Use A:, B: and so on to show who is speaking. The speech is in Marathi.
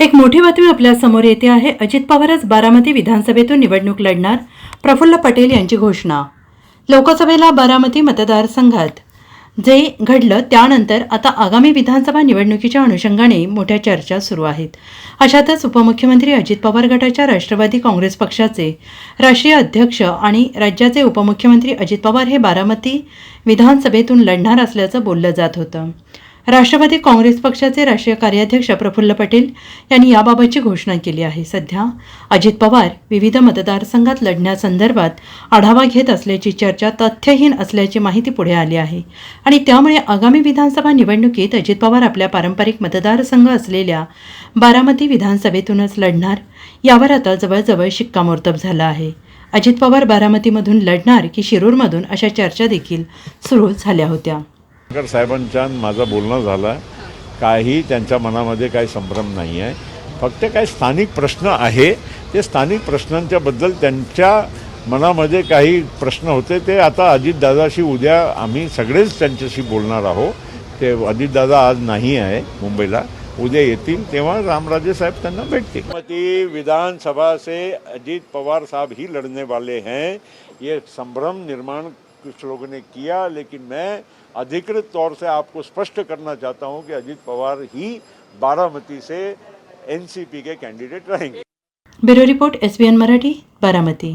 A: एक मोठी बातमी आपल्यासमोर येते आहे. अजित पवारच बारामती विधानसभेतून निवडणूक लढणार प्रफुल्ल पटेल यांची घोषणा. लोकसभेला बारामती मतदारसंघात जे घडलं त्यानंतर आता आगामी विधानसभा निवडणुकीच्या अनुषंगाने मोठ्या चर्चा सुरू आहेत. अशातच उपमुख्यमंत्री अजित पवार गटाच्या राष्ट्रवादी काँग्रेस पक्षाचे राष्ट्रीय अध्यक्ष आणि राज्याचे उपमुख्यमंत्री अजित पवार हे बारामती विधानसभेतून लढणार असल्याचं बोललं जात होतं. राष्ट्रवादी काँग्रेस पक्षाचे राष्ट्रीय कार्याध्यक्ष प्रफुल्ल पटेल यांनी याबाबतची घोषणा केली आहे. सध्या अजित पवार विविध मतदारसंघात लढण्यासंदर्भात आढावा घेत असल्याची चर्चा तथ्यहीन असल्याची माहिती पुढे आली आहे. आणि त्यामुळे आगामी विधानसभा निवडणुकीत अजित पवार आपल्या पारंपरिक मतदारसंघ असलेल्या बारामती विधानसभेतूनच लढणार यावर आता जवळजवळ शिक्कामोर्तब झाला आहे. अजित पवार बारामतीमधून लढणार की शिरूरमधून अशा चर्चा देखील सुरू झाल्या होत्या.
B: साहेबांच्या माझं बोलणं झालं. काही त्यांच्या मनामध्ये काही संभ्रम नाही आहे फक्त काही स्थानिक प्रश्न आहे. ते स्थानिक प्रश्नांच्याबद्दल त्यांच्या मनामध्ये काही प्रश्न होते. ते आता अजितदादाशी उद्या आम्ही सगळेच त्यांच्याशी बोलणार आहोत. ते अजितदादा आज नाही आहे मुंबईला. उद्या येतील तेव्हा रामराजे साहेब त्यांना भेटतील. मती विधानसभा से अजीत पवार साहब ही लड़ने वाले हैं. ये संभ्रम निर्माण कुछ लोगों ने किया लेकिन मैं अधिकृत तौर से आपको स्पष्ट करना चाहता हूं कि अजीत पवार ही बारामती से एनसीपी के कैंडिडेट रहेंगे।
A: Bureau report SBN Marathi Baramati.